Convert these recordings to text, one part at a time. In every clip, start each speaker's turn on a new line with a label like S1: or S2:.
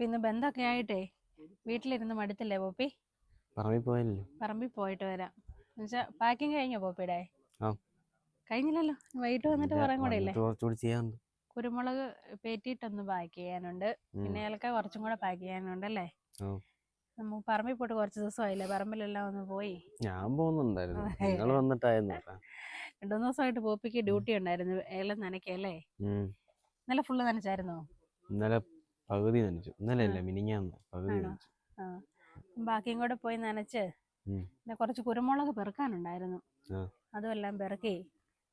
S1: പിന്നെ ബന്ധമൊക്കെ ആയിട്ടേ വീട്ടിലിരുന്ന് മടുത്തില്ലേ പോപ്പി പറമ്പിൽ പോയല്ലോ പറമ്പിൽ പോയിട്ട് വരാം എന്നുവെച്ചാ പാക്കിങ് കഴിഞ്ഞോ പോപ്പിയുടെ ആ. കഴിഞ്ഞില്ലല്ലോ വൈകിട്ട് വന്നിട്ട് പറയാൻ കൂടെ ഇല്ലേ കുരുമുളക് പേറ്റിട്ടൊന്ന് പാക്ക് ചെയ്യാനുണ്ട് പിന്നെ ഏലക്ക കുറച്ചും കൂടെ പാക്ക് ചെയ്യാനുണ്ട് അല്ലേ ആ. പറമ്പിൽ പോയിട്ട് കുറച്ച് ദിവസമായില്ലേ പറമ്പിലെല്ലാം ഒന്ന് പോയി
S2: ഞാൻ പോകുന്നുണ്ടായിരുന്നു വന്നിട്ടായിരുന്നു
S1: രണ്ടു ദിവസമായിട്ട് പോപ്പിക്ക് ഡ്യൂട്ടി ഉണ്ടായിരുന്നു ഏലം നനയ്ക്കല്ലേ
S2: ഇന്നലെ
S1: ഫുള്ള് നനച്ചായിരുന്നോ
S2: ഇന്നലെ പകുതി നനച്ചു ഇന്നലെയല്ല മിനിഞ്ഞാന്ന് പകുതി നനച്ചു
S1: ബാക്കിയും കൂടെ പോയി നനച്ച് പിന്നെ കുറച്ച് കുരുമുളക് പെറുക്കാനുണ്ടായിരുന്നു എല്ലാം പെറുക്കി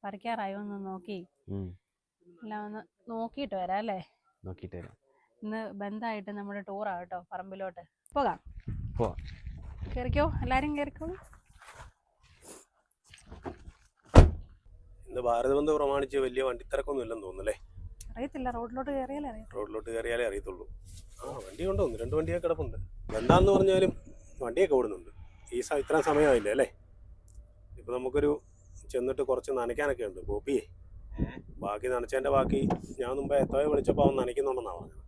S1: പറിക്കാറായോ ഒന്ന് നോക്കി എല്ലാം ഒന്ന് നോക്കിയിട്ട് വരാം അല്ലേ നോക്കിയിട്ട് വരാം ഇന്ന് ബന്ധമായിട്ട് നമ്മുടെ ടൂറാ കേട്ടോ പറമ്പിലോട്ട് പോകാം കേറിക്കോ എല്ലാരും കേറിക്കോ
S3: ഇന്ന് ഭാരതബന്ധം പ്രമാണിച്ച് വലിയ വണ്ടിത്തിരക്കൊന്നും ഇല്ലെന്ന് തോന്നുന്നു
S1: അറിയത്തില്ല റോഡിലോട്ട് കയറിയാലേ അറിയാം
S3: റോഡിലോട്ട് കയറിയാലേ അറിയത്തുള്ളൂ ആ കൊണ്ടു ഒന്ന് രണ്ട് വണ്ടിയൊക്കെ കിടപ്പുണ്ട് എന്താന്ന് പറഞ്ഞാലും വണ്ടിയൊക്കെ ഓടുന്നുണ്ട് ഈ സ ഇത്രയും സമയമായില്ലേ അല്ലേ ഇപ്പം നമുക്കൊരു ചെന്നിട്ട് കുറച്ച് നനയ്ക്കാനൊക്കെ ഉണ്ട് ഗോപിയെ ബാക്കി നനച്ചതിൻ്റെ ബാക്കി ഞാൻ മുമ്പേ എത്തോയെ വിളിച്ചപ്പോൾ അവൻ നനയ്ക്കുന്നുണ്ടെന്നാണ് പറഞ്ഞത്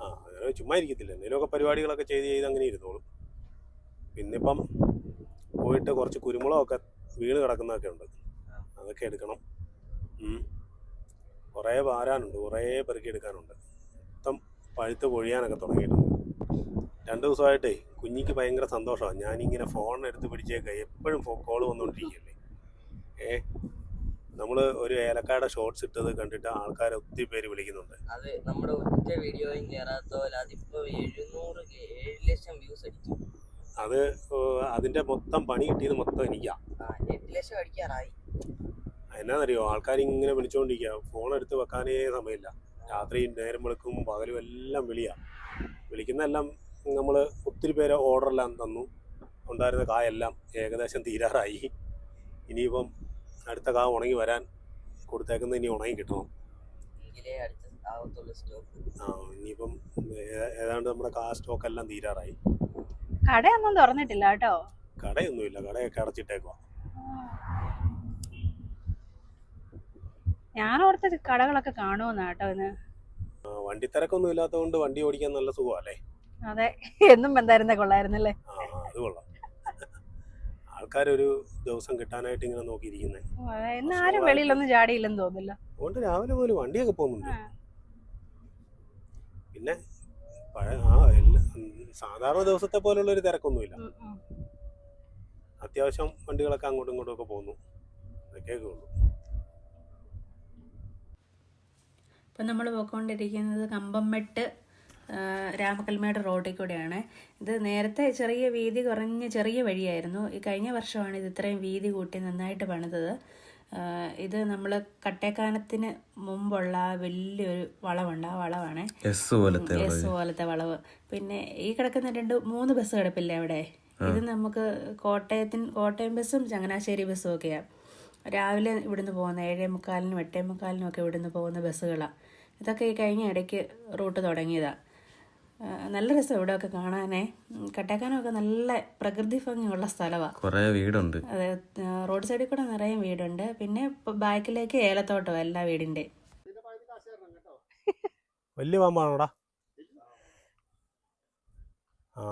S3: ആ അങ്ങനെ ചുമ്മാ ഇരിക്കത്തില്ല എന്തെങ്കിലുമൊക്കെ പരിപാടികളൊക്കെ ചെയ്ത് ചെയ്ത് അങ്ങനെ ഇരുന്നോളും പിന്നിപ്പം പോയിട്ട് കുറച്ച് കുരുമുളകൊക്കെ വീണ് കിടക്കുന്നതൊക്കെ ഉണ്ട് അതൊക്കെ എടുക്കണം കുറേ വാരാനുണ്ട് കുറേ പെറുക്കിയെടുക്കാനുണ്ട് മൊത്തം പഴുത്ത് പൊഴിയാനൊക്കെ തുടങ്ങിയിട്ടുണ്ട് രണ്ട് ദിവസമായിട്ടേ കുഞ്ഞിക്ക് ഭയങ്കര സന്തോഷമാണ് ഞാനിങ്ങനെ ഫോൺ എടുത്ത് പിടിച്ചേക്ക എപ്പോഴും കോൾ വന്നുകൊണ്ടിരിക്കുകയല്ലേ ഏ നമ്മൾ ഒരു ഏലക്കായുടെ ഷോർട്സ് ഇട്ടത് കണ്ടിട്ട് ആൾക്കാർ ഒത്തിരി പേര് വിളിക്കുന്നുണ്ട്
S4: അതെ നമ്മുടെ ഒറ്റ വീഡിയോയും എഴുന്നൂറ് ഏഴ് ലക്ഷം വ്യൂസ് അടിച്ചു
S3: അത് അതിന്റെ മൊത്തം പണി കിട്ടിയത് മൊത്തം എനിക്കാ
S4: ലക്ഷം അടിക്കാറായി
S3: എന്നാന്നറിയോ ആൾക്കാർ ഇങ്ങനെ വിളിച്ചുകൊണ്ടിരിക്കുക ഫോൺ എടുത്ത് വെക്കാനേ സമയമില്ല രാത്രി നേരം വിളിക്കും പകലും എല്ലാം വിളിയാണ് വിളിക്കുന്നെല്ലാം നമ്മൾ ഒത്തിരി പേരെ ഓർഡറെല്ലാം തന്നു ഉണ്ടായിരുന്ന കായെല്ലാം ഏകദേശം തീരാറായി ഇനിയിപ്പം അടുത്ത കാ ഉണങ്ങി വരാൻ കൊടുത്തേക്കുന്ന ഇനി ഉണങ്ങി കിട്ടണം ആ ഇനിയിപ്പം ഏതാണ്ട് നമ്മുടെ കാ സ്റ്റോക്ക് എല്ലാം തീരാറായി
S1: കടയൊന്നും തുറന്നിട്ടില്ല കേട്ടോ
S3: കടയൊന്നുമില്ല കടയൊക്കെ അടച്ചിട്ടേക്കുവാ
S1: ഞാൻ ഓർത്തത് കടകളൊക്കെ കാണുമെന്നാ കേട്ടോ ഇന്ന്
S3: വണ്ടി തിരക്കൊന്നും ഇല്ലാത്തതുകൊണ്ട് വണ്ടി ഓടിക്കാൻ നല്ല സുഖമല്ലേ
S1: അതെ എന്നും എന്തായിരുന്ന കൊള്ളായിരുന്നല്ലേ
S3: ആൾക്കാരൊരു ദിവസം കിട്ടാനായിട്ട് ഇങ്ങനെ നോക്കിയിരിക്കുന്നത്
S1: എന്നാ ആരും വെളിയിലൊന്നും ചാടിയില്ലെന്ന് തോന്നില്ല
S3: അതുകൊണ്ട് രാവിലെ പോലും വണ്ടിയൊക്കെ പോകുന്നുണ്ട് പിന്നെ സാധാരണ ദിവസത്തെ പോലുള്ള ഒരു തിരക്കൊന്നുമില്ല അത്യാവശ്യം വണ്ടികളൊക്കെ അങ്ങോട്ടും ഇങ്ങോട്ടും ഒക്കെ പോകുന്നു അതൊക്കെയൊക്കെ ഉള്ളൂ
S1: ഇപ്പം നമ്മൾ പോയിക്കൊണ്ടിരിക്കുന്നത് കമ്പംമെട്ട് രാമക്കൽമേട് റോഡിൽ കൂടെയാണ് ഇത് നേരത്തെ ചെറിയ വീതി കുറഞ്ഞ ചെറിയ വഴിയായിരുന്നു ഈ കഴിഞ്ഞ വർഷമാണ് ഇത് ഇത്രയും വീതി കൂട്ടി നന്നായിട്ട് പണിതത് ഇത് നമ്മൾ കട്ടേക്കാനത്തിന് മുമ്പുള്ള വലിയൊരു വളവുണ്ട് ആ വളവാണ് എസ് പോലത്തെ വളവ് പിന്നെ ഈ കിടക്കുന്ന രണ്ട് മൂന്ന് ബസ് കിടപ്പില്ല അവിടെ ഇത് നമുക്ക് കോട്ടയത്തിന് കോട്ടയം ബസ്സും ചങ്ങനാശ്ശേരി ബസ്സും ഒക്കെയാണ് രാവിലെ ഇവിടുന്ന് പോകുന്ന ഏഴേ മുക്കാലിനും എട്ടേ മുക്കാലിനും ഒക്കെ ഇവിടുന്ന് പോകുന്ന ബസ്സുകളാണ് ഇതൊക്കെ ഈ കഴിഞ്ഞ ഇടയ്ക്ക് റൂട്ട് തുടങ്ങിയതാണ് നല്ല രസം ഒക്കെ കാണാനേ കട്ടേക്കാനൊക്കെ നല്ല പ്രകൃതി ഭംഗിയുള്ള സ്ഥലമാണ്
S2: കുറേ വീടുണ്ട്
S1: അതെ റോഡ് സൈഡിൽ കൂടെ നിറയെ വീടുണ്ട് പിന്നെ ബാക്കിലേക്ക് ഏലത്തോട്ടം എല്ലാ വീടിന്റെ
S3: വലിയ പാമ്പാണോടാ ആ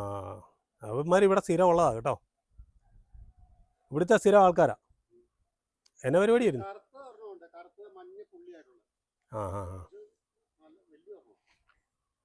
S3: അവന്മാർ ഇവിടെ ഉള്ളതാ കേട്ടോ ഇവിടുത്തെ സ്ഥിരം ആൾക്കാരാ എന്നെ പരിപാടിയായിരുന്നു ആ ആ ആ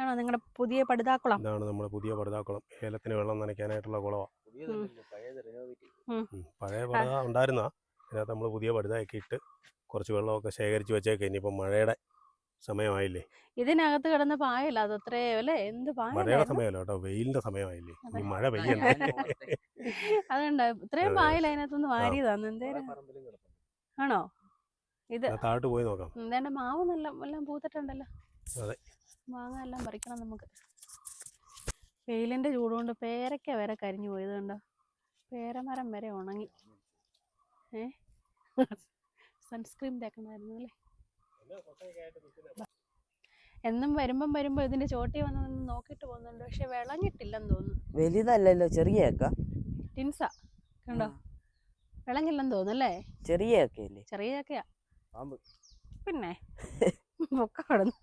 S1: ആണോ നിങ്ങളുടെ പുതിയ പടുതാക്കുളം
S3: ഇതാണ് നമ്മുടെ പുതിയ പടുതാക്കുളം ഏലത്തിന് വെള്ളം നനയ്ക്കാനായിട്ടുള്ള കുളമാണ് പഴയ പടുത ഉണ്ടായിരുന്ന അതിനകത്ത് നമ്മൾ പുതിയ പടുതയൊക്കെ ഇട്ട് കുറച്ച് വെള്ളമൊക്കെ ശേഖരിച്ച് വെച്ചേക്കെ ഇനിയിപ്പം മഴയുടെ സമയമായില്ലേ
S1: ഇതിനകത്ത് കിടന്ന് പായല്ല അത് അത്രയോ എന്ത്
S3: മഴയുടെ സമയമല്ല കേട്ടോ വെയിലിന്റെ സമയമായില്ലേ ഇനി മഴ പെയ്യണ്ടേ
S1: അതുണ്ട് ഇത്രയും പായല്ല അതിനകത്തുനിന്ന് വാരിയതാന്ന് എന്തേലും ആണോ
S3: ഇത് താഴോട്ട് പോയി നോക്കാം
S1: എന്താണ്ട് മാവ് നല്ല എല്ലാം പൂത്തിട്ടുണ്ടല്ലോ അതെ മാങ്ങ എല്ലാം പറിക്കണം നമുക്ക് വെയിലിൻ്റെ ചൂടുകൊണ്ട് പേരയ്ക്ക വരെ കരിഞ്ഞു പോയത് കണ്ടോ പേരമരം വരെ ഉണങ്ങി ഏ സൺസ്ക്രീൻ തേക്കണമായിരുന്നു അല്ലേ എന്നും വരുമ്പം വരുമ്പോ ഇതിന്റെ ചോട്ടി വന്ന് നോക്കിട്ട് പോകുന്നുണ്ട് പക്ഷെ വിളഞ്ഞിട്ടില്ലെന്ന് തോന്നുന്നു
S2: വലുതല്ലല്ലോ ചെറിയ
S1: ടിൻസ കണ്ടോ വിളഞ്ഞില്ലെന്ന് തോന്നുന്നല്ലേ
S2: ചെറിയ
S1: ചെറിയ പിന്നെ പൊക്ക കടന്നു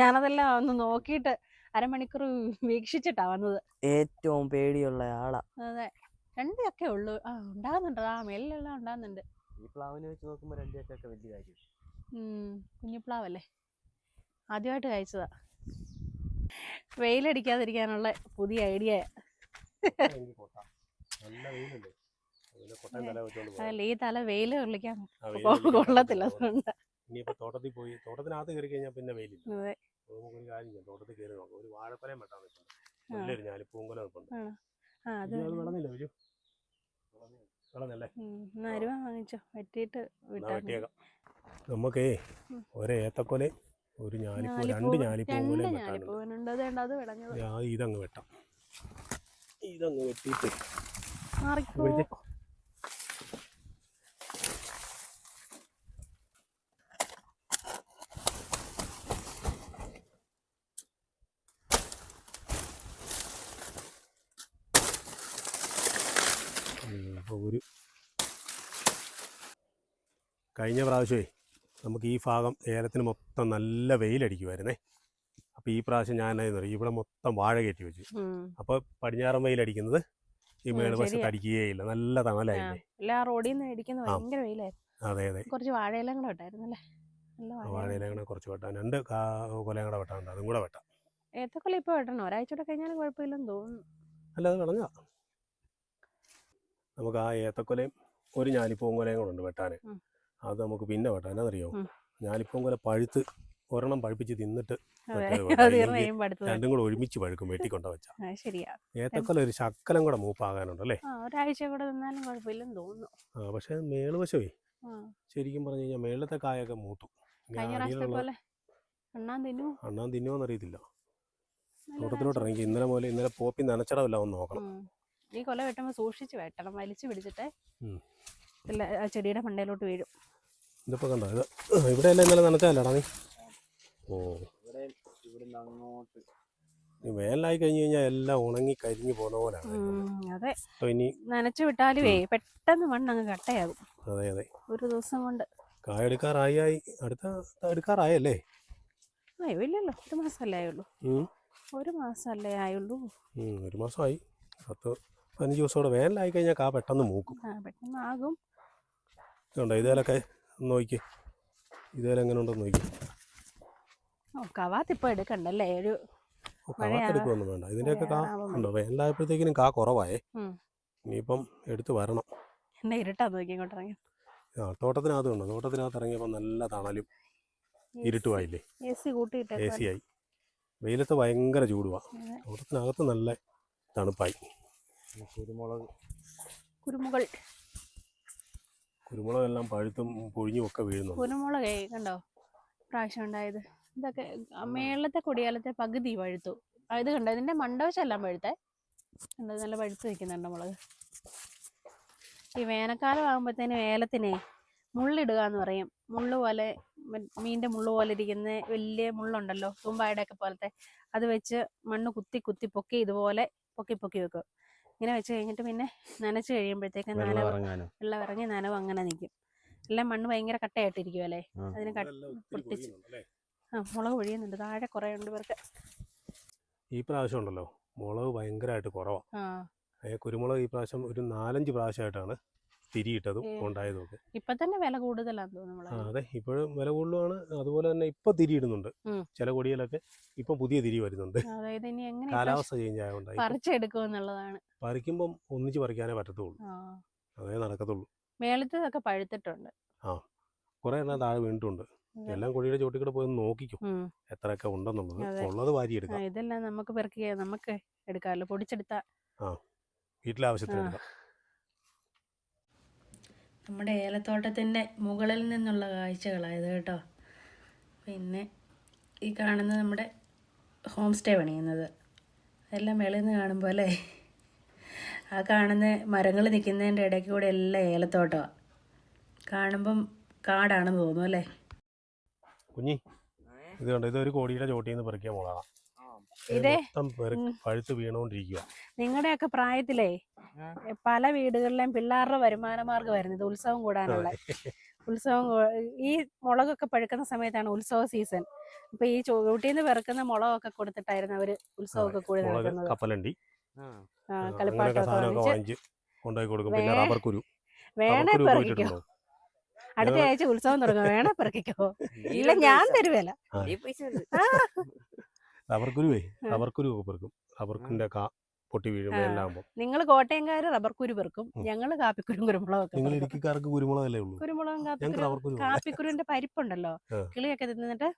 S1: ഞാനതെല്ലാം ഒന്ന് നോക്കിയിട്ട് അരമണിക്കൂർ വീക്ഷിച്ചിട്ടാ വന്നത്
S2: ഏറ്റവും പേടിയുള്ള ആളാ
S1: അതെ രണ്ടൊക്കെ ഉള്ളു ആ ഉണ്ടാകുന്നുണ്ട് ആ മേലെല്ലാം ഉണ്ടാകുന്നുണ്ട്
S3: ഈ വെച്ച് നോക്കുമ്പോൾ
S1: കുഞ്ഞിപ്ലാവല്ലേ ആദ്യമായിട്ട് കഴിച്ചതാ വെയിലടിക്കാതിരിക്കാനുള്ള പുതിയ ഐഡിയ അതല്ല ഈ തല വെയിൽ കൊള്ളിക്കാൻ കൊള്ളത്തില്ല അതുകൊണ്ട്
S3: ഇനിയിപ്പോൾ തോട്ടത്തിൽ പോയി തോട്ടത്തിനകത്ത് കയറി കഴിഞ്ഞാൽ പിന്നെ വെയിലില്ല
S1: അതെ അപ്പോൾ നമുക്കൊരു കാര്യം ചെയ്യാം തോട്ടത്തിൽ കയറി
S3: നോക്കാം ഒരു വാഴപ്പലയും വെട്ടാൻ നിൽക്കുന്നത് നല്ലൊരു ഞാലിപ്പൂങ്കൊല നിൽപ്പുണ്ട് ആണോ ആ അത് വളർന്നില്ല ഒരു വാങ്ങിച്ചോ നമുക്കേ ഒരു ഞാലിപ്പൂ
S1: രണ്ട് രണ്ട് വേണ്ട അത്
S3: ഇതങ്ങ് വെട്ടാം ഇതങ്ങ് വെട്ടിട്ട് കഴിഞ്ഞ പ്രാവശ്യമേ നമുക്ക് ഈ ഭാഗം ഏലത്തിന് മൊത്തം നല്ല വെയിലടിക്കുമായിരുന്നേ അപ്പോൾ ഈ പ്രാവശ്യം ഞാൻ ഇവിടെ മൊത്തം വാഴ കയറ്റി വെച്ചു അപ്പോൾ പടിഞ്ഞാറൻ വെയിലടിക്കുന്നത് ഈ മേളുവശത്ത് അടിക്കുകയില്ല നല്ല തണലായിരുന്നു
S1: എല്ലാ റോഡിൽ നിന്ന് അടിക്കുന്നത് അതെ അതെ കുറച്ച് വാഴയിലും കൂടെ വെട്ടായിരുന്നല്ലേ
S3: വാഴയിലും കുറച്ച് വെട്ടാം രണ്ട് കൊലയും കൂടെ വെട്ടാണ്ട് അതും കൂടെ വെട്ടാം
S1: ഏത്തക്കൊല ഇപ്പോൾ വെട്ടണം ഒരാഴ്ച കൂടെ കഴിഞ്ഞാലും കുഴപ്പമില്ലെന്ന് തോന്നുന്നു
S3: അല്ല അത് കളഞ്ഞ നമുക്ക് ആ ഏത്തക്കൊലയും ഒരു ഞാലിപ്പൂങ്കൊലയും കൂടെ ഉണ്ട് വെട്ടാൻ അത് നമുക്ക് പിന്നെ വേട്ടോ എന്നാന്നറിയോ ഞാനിപ്പം കൂടെ പഴുത്ത് ഒരെണ്ണം പഴുപ്പിച്ച് തിന്നിട്ട് രണ്ടും കൂടെ ഒരുമിച്ച് പഴുക്കും വെട്ടിക്കൊണ്ട വെച്ചാ ഏത്തക്കൊല ഒരു ശക്കലം കൂടെ മൂപ്പാകാനുണ്ട് അല്ലേ തോന്നുന്നു ആ പക്ഷെ മേളുവശമേ ശരിക്കും പറഞ്ഞു കഴിഞ്ഞാൽ മേളത്തെ കായൊക്കെ മൂത്തു അണ്ണാൻ തിന്നുമോന്ന് അറിയത്തില്ല തോട്ടത്തിലോട്ട് ഇറങ്ങി ഇന്നലെ പോലെ ഇന്നലെ പോപ്പി നനച്ചടമില്ല ഒന്ന് നോക്കണം
S1: ഈ കൊല വെട്ടുമ്പോ സൂക്ഷിച്ച് വെട്ടണം വലിച്ചു പിടിച്ചിട്ട് ചെടിയുടെ മണ്ടയിലോട്ട് വീഴും
S3: ഇതിപ്പോൾ കണ്ടോ ഇത് ഇവിടെ അല്ല ഇന്നലെ നനച്ചതല്ലടാ നീ ഓ വേനലായി കഴിഞ്ഞു കഴിഞ്ഞാൽ എല്ലാം ഉണങ്ങി കരിഞ്ഞു പോന്ന
S1: പോലെയാണ് ഇനി പെട്ടെന്ന് മണ്ണ് അങ്ങ് കട്ടയാകും അതെ അതെ ഒരു ദിവസം കൊണ്ട്
S3: കായ എടുക്കാറായി അടുത്ത എടുക്കാറായല്ലേ
S1: ഇല്ലല്ലോ ഒരു മാസമല്ലേ ആയുള്ളൂ ഒരു മാസമല്ലേ ആയുള്ളൂ
S3: ഒരു മാസമായി പത്ത് പതിനഞ്ച് ദിവസം കൂടെ വേനലായി കഴിഞ്ഞാൽ കാ പെട്ടെന്ന് മൂക്കും
S1: പെട്ടെന്ന് ആകും
S3: ഇതേലൊക്കെ നോക്കി ഇതേലും എങ്ങനെ ഉണ്ടെന്ന് നോക്കി
S1: കവാത്തിപ്പോ എടുക്കണ്ടല്ലേ ഒരു
S3: കവാത്തെടുക്കുമൊന്നും വേണ്ട ഇതിന്റെയൊക്കെ കാ ഉണ്ടോ വേനലായപ്പോഴത്തേക്കിനും കാ കുറവായേ ഇനിയിപ്പം എടുത്ത് വരണം
S1: എന്നെ ഇരുട്ടാ നോക്കി ഇങ്ങോട്ട് ഇറങ്ങി
S3: ആ തോട്ടത്തിനകത്ത് ഉണ്ടോ തോട്ടത്തിനകത്ത് ഇറങ്ങിയപ്പോൾ നല്ല തണലും ഇരുട്ടുമായില്ലേ
S1: എ സി കൂട്ടിയിട്ട്
S3: എ സി ആയി വെയിലത്ത് ഭയങ്കര ചൂടുവാ തോട്ടത്തിനകത്ത് നല്ല തണുപ്പായി കുരുമുളക് കുരുമുളക് കുരുമുളക് എല്ലാം പഴുത്തും പൊഴിഞ്ഞും ഒക്കെ വീഴുന്നു
S1: കുരുമുളക് കണ്ടോ പ്രാവശ്യം ഉണ്ടായത് ഇതൊക്കെ മേളത്തെ കൊടിയാലത്തെ പകുതി പഴുത്തു അതായത് കണ്ടോ ഇതിന്റെ മണ്ടവശെല്ലാം പഴുത്തേ എന്താ നല്ല പഴുത്ത് നിൽക്കുന്നുണ്ട് മുളക് ഈ വേനൽക്കാലം ആകുമ്പോഴത്തേന് ഏലത്തിനെ മുള്ളിടുക എന്ന് പറയും മുള്ളു പോലെ മീൻ്റെ മുള്ളു പോലെ ഇരിക്കുന്ന വലിയ മുള്ളുണ്ടല്ലോ തുമ്പായുടെ ഒക്കെ പോലത്തെ അത് വെച്ച് മണ്ണ് കുത്തി കുത്തി പൊക്കി ഇതുപോലെ പൊക്കി പൊക്കി വെക്കും ഇങ്ങനെ വെച്ച് കഴിഞ്ഞിട്ട് പിന്നെ നനച്ച് കഴിയുമ്പോഴത്തേക്ക് നനവ് വെള്ളം ഇറങ്ങി നനവ് അങ്ങനെ നിൽക്കും എല്ലാം മണ്ണ് ഭയങ്കര കട്ടയായിട്ടിരിക്കും അല്ലേ അതിന് പൊട്ടിച്ച് ആ മുളക് ഒഴിയുന്നുണ്ട് താഴെ കുറെ ഉണ്ട് ഇവർക്ക്
S3: ഈ പ്രാവശ്യം ഉണ്ടല്ലോ മുളക് ഭയങ്കരമായിട്ട്
S1: കുറവാണ്
S3: കുരുമുളക് ഈ പ്രാവശ്യം ഒരു നാലഞ്ച് പ്രാവശ്യമായിട്ടാണ് തിരിയിട്ടതും ഉണ്ടായതും
S1: ഇപ്പൊ തന്നെ വില കൂടുതലാന്ന്
S3: അതെ ഇപ്പോഴും വില കൂടുതലാണ് അതുപോലെ തന്നെ ഇപ്പൊ തിരിയിടുന്നുണ്ട് ചില കൊടികളൊക്കെ ഇപ്പൊ പുതിയ തിരി വരുന്നുണ്ട് കാലാവസ്ഥ ചേഞ്ച്
S1: ആയതുകൊണ്ട്
S3: പറിക്കുമ്പം ഒന്നിച്ച് പറിക്കാനേ പറ്റത്തുള്ളൂ അതേ നടക്കത്തുള്ളൂ
S1: മേളത്തതൊക്കെ പഴുത്തിട്ടുണ്ട്
S3: ആ കുറെ എണ്ണം താഴെ വീണിട്ടുണ്ട് എല്ലാം കുഴിയുടെ ചോട്ടിക്കൂടെ പോയി നോക്കിക്കും എത്രയൊക്കെ ഉണ്ടെന്നുള്ളത് ഉള്ളത് വാരിയെടുക്കാം
S1: ഇതെല്ലാം നമുക്ക് പെറുക്കുക നമുക്ക് എടുക്കാമല്ലോ പൊടിച്ചെടുത്താ
S3: ആ വീട്ടിലെ ആവശ്യത്തിന്
S1: നമ്മുടെ ഏലത്തോട്ടത്തിൻ്റെ മുകളിൽ നിന്നുള്ള കാഴ്ചകളായത് കേട്ടോ പിന്നെ ഈ കാണുന്നത് നമ്മുടെ ഹോം സ്റ്റേ പണിയുന്നത് എല്ലാം വെളിയിൽ നിന്ന് കാണുമ്പോൾ അല്ലേ ആ കാണുന്ന മരങ്ങൾ നിൽക്കുന്നതിൻ്റെ ഇടയ്ക്ക് കൂടെ എല്ലാം ഏലത്തോട്ടമാണ് കാണുമ്പം കാടാണെന്ന് തോന്നുന്നു അല്ലേ
S3: കുഞ്ഞി ഇത് കണ്ടോ ഇതൊരു കോടിയുടെ ചോട്ടിന്ന് പറിക്കാൻ പോകാം
S1: നിങ്ങളുടെയൊക്കെ പ്രായത്തിലേ പല വീടുകളിലെയും പിള്ളേരുടെ വരുമാന മാർഗം വരുന്നത് ഉത്സവം കൂടാനുള്ള ഉത്സവം ഈ മുളകൊക്കെ പഴുക്കുന്ന സമയത്താണ് ഉത്സവ സീസൺ അപ്പൊ ഈ ചൂട്ടിന്ന് നിന്ന് പിറക്കുന്ന മുളകൊക്കെ കൊടുത്തിട്ടായിരുന്നു അവര് ഉത്സവമൊക്കെ കൂടി
S3: നടക്കുന്നത് കപ്പലണ്ടി കൊടുക്കും പിന്നെ കുരു
S1: വേണേ അടുത്ത ആഴ്ച ഉത്സവം തുടങ്ങും വേണേ പെറുക്കിക്കോ ഇല്ല ഞാൻ തരുവല്ല
S3: റബ്ബർ കുരുവേ റബ്ബർ കുരു ഒക്കെ പെറുക്കും റബ്ബർക്കിന്റെ കാ പൊട്ടി വീഴുമ്പോൾ
S1: നിങ്ങൾ കോട്ടയംകാർ റബ്ബർ കുരു പെറുക്കും ഞങ്ങൾ കാപ്പിക്കുരും
S3: കുരുമുളകൊക്കെ നിങ്ങൾ ഇടുക്കിക്കാർക്ക് അല്ലേ ഉള്ളൂ
S1: കുരുമുളകും കാപ്പിക്കുരു കാപ്പിക്കുരുവിന്റെ പരിപ്പുണ്ടല്ലോ കിളിയൊക്കെ തിന്നിട്ട്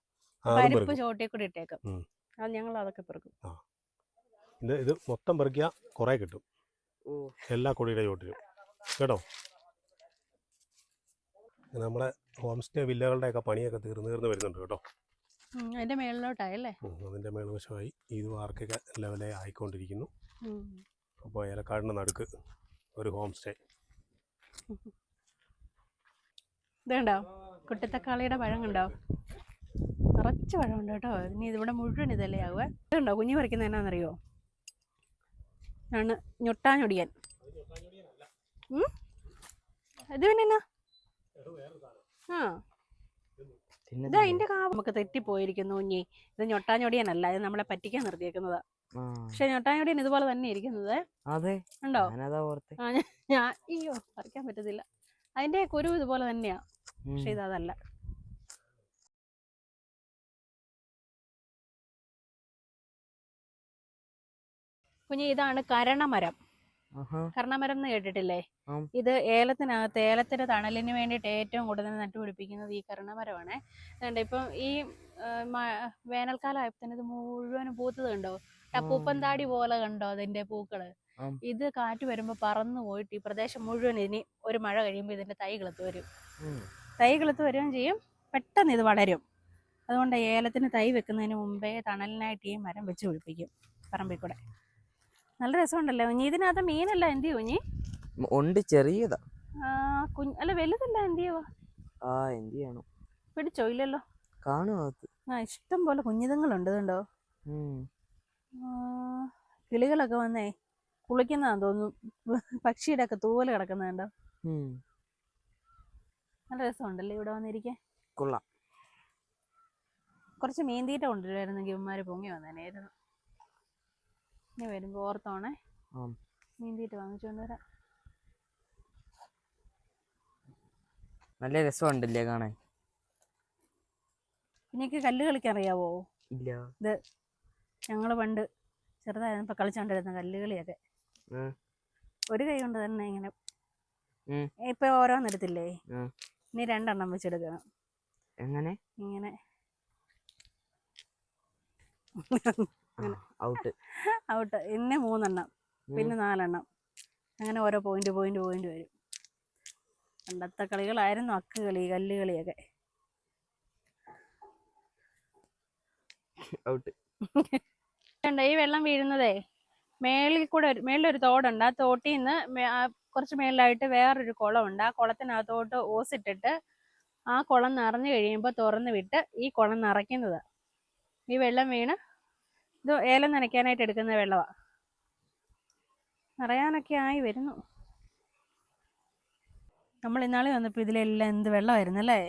S1: പരിപ്പ് ചോട്ടിൽ കൂടി ഇട്ടേക്കും അത് ഞങ്ങൾ അതൊക്കെ പെറുക്കും
S3: ഇത് മൊത്തം പെറുക്കിയ കുറെ കിട്ടും എല്ലാ കൊടിയുടെ ചോട്ടിലും കേട്ടോ നമ്മുടെ ഹോം സ്റ്റേ വില്ലകളുടെയൊക്കെ പണിയൊക്കെ തീർന്നു തീർന്നു വരുന്നുണ്ട് കേട്ടോ
S1: അതിന്റെ മേളിലോട്ടായി അല്ലേ
S3: അതിന്റെ മേളവശമായി ഇത് വാർക്കൊക്കെ ലെവലേ ആയിക്കൊണ്ടിരിക്കുന്നു അപ്പോൾ ഏലക്കാടിന്റെ നടുക്ക് ഒരു ഹോം സ്റ്റേ
S1: ഇതുണ്ടോ കുട്ടിത്തക്കാളിയുടെ പഴം കണ്ടോ നിറച്ച് പഴമുണ്ട് കേട്ടോ ഇനി ഇതിവിടെ മുഴുവൻ ഇതല്ലേ ആവുക ഇതുണ്ടോ കുഞ്ഞു പറിക്കുന്നത് എന്നാണെന്നറിയോ ആണ് ഞൊട്ടാഞ്ഞൊടിയൻ ഇത് പിന്നെ എന്നാ ആ അതിന്റെ നമുക്ക് തെറ്റിപ്പോയിരിക്കുന്നു കുഞ്ഞി ഇത് ഞൊട്ടാഞ്ഞൊടിയനല്ല ഇത് നമ്മളെ പറ്റിക്കാൻ നിർത്തിയേക്കുന്നത് പക്ഷെ ഞൊട്ടാഞ്ഞൊടിയൻ ഇതുപോലെ തന്നെ ഇരിക്കുന്നത് അതെ ഉണ്ടോ ഞാൻ അയ്യോ പറിക്കാൻ പറ്റത്തില്ല അതിന്റെ കുരു ഇതുപോലെ തന്നെയാ പക്ഷെ ഇത് അതല്ല കുഞ്ഞി ഇതാണ് കരണമരം കരണമരം എന്ന് കേട്ടിട്ടില്ലേ ഇത് ഏലത്തിനകത്ത് ഏലത്തിന്റെ തണലിന് വേണ്ടിയിട്ട് ഏറ്റവും കൂടുതൽ നട്ടുപിടിപ്പിക്കുന്നത് ഈ കരുണമരമാണ് അതുകൊണ്ട് ഇപ്പം ഈ വേനൽക്കാലം ആയപ്പോൾ ഇത് മുഴുവനും പൂത്തത് കണ്ടോ താടി പോലെ കണ്ടോ അതിന്റെ പൂക്കള് ഇത് കാറ്റ് വരുമ്പോൾ പറന്നു പോയിട്ട് ഈ പ്രദേശം മുഴുവൻ ഇനി ഒരു മഴ കഴിയുമ്പോൾ ഇതിന്റെ തൈ വരും തൈ കിളുത്ത് വരികയും ചെയ്യും പെട്ടെന്ന് ഇത് വളരും അതുകൊണ്ട് ഏലത്തിന് തൈ വെക്കുന്നതിന് മുമ്പേ തണലിനായിട്ട് ഈ മരം വെച്ച് പിടിപ്പിക്കും പറമ്പിൽ കൂടെ നല്ല രസമുണ്ടല്ലോ ഇനി ഇതിനകത്ത് മീനല്ല എന്ത് കുഞ്ഞി
S2: ഉണ്ട് ചെറിയതാ
S1: പിടിച്ചോ ഇല്ലല്ലോ ആ ഇഷ്ടം പോലെ കുഞ്ഞിതുങ്ങളുണ്ട് ഇതുണ്ടോ കിളികളൊക്കെ വന്നേ കുളിക്കുന്നതാന്ന് തോന്നുന്നു പക്ഷിയുടെ ഒക്കെ തൂവൽ കിടക്കുന്നുണ്ടോ നല്ല രസമുണ്ടല്ലേ ഇവിടെ വന്നിരിക്കാൻ കൊള്ളാം കുറച്ച് മീൻ തീറ്റ കൊണ്ടുവരുമായിരുന്നെങ്കിൽ ഇവന്മാര് പൊങ്ങി വന്നേനായിരുന്നു ഇനി വരുമ്പോ ഓർത്തോണേ മീൻ തീറ്റ വാങ്ങിച്ചുകൊണ്ടുവരാം
S2: നല്ല രസമുണ്ടല്ലേ കാണാൻ
S1: നിനക്ക് കല്ല് കളിക്കാൻ അറിയാവോ ഇല്ല ഇത് ഞങ്ങൾ പണ്ട് ചെറുതായിരുന്നപ്പോൾ കളിച്ചോണ്ടിരുന്ന കല്ല് കളിയൊക്കെ ഒരു കൈ കൊണ്ട് തന്നെ ഇങ്ങനെ ഇപ്പൊ ഓരോന്നെടുത്തില്ലേ ഇനി രണ്ടെണ്ണം വെച്ചെടുക്കണം എങ്ങനെ ഇങ്ങനെ ഔട്ട് ഔട്ട് മൂന്നെണ്ണം പിന്നെ നാലെണ്ണം അങ്ങനെ ഓരോ പോയിന്റ് പോയിന്റ് പോയിന്റ് വരും പണ്ടത്തെ കളികളായിരുന്നു അക്ക് കളി കല്ല് കളിയൊക്കെ ഈ വെള്ളം വീഴുന്നതേ മേളിൽ കൂടെ മേളിലൊരു തോടുണ്ട് ആ തോട്ടിൽ നിന്ന് കുറച്ച് മേളിലായിട്ട് വേറൊരു കുളമുണ്ട് ആ കുളത്തിനകത്തോട്ട് ഓസിട്ടിട്ട് ആ കുളം നിറഞ്ഞു കഴിയുമ്പോൾ തുറന്നു വിട്ട് ഈ കുളം നിറയ്ക്കുന്നത് ഈ വെള്ളം വീണ് ഇത് ഏലം നനയ്ക്കാനായിട്ട് എടുക്കുന്ന വെള്ളമാണ് നിറയാനൊക്കെ ആയി വരുന്നു നമ്മൾ ഇന്നാളെ വന്നപ്പോൾ ഇതിലെല്ലാം എന്ത് വെള്ളമായിരുന്നു അല്ലേ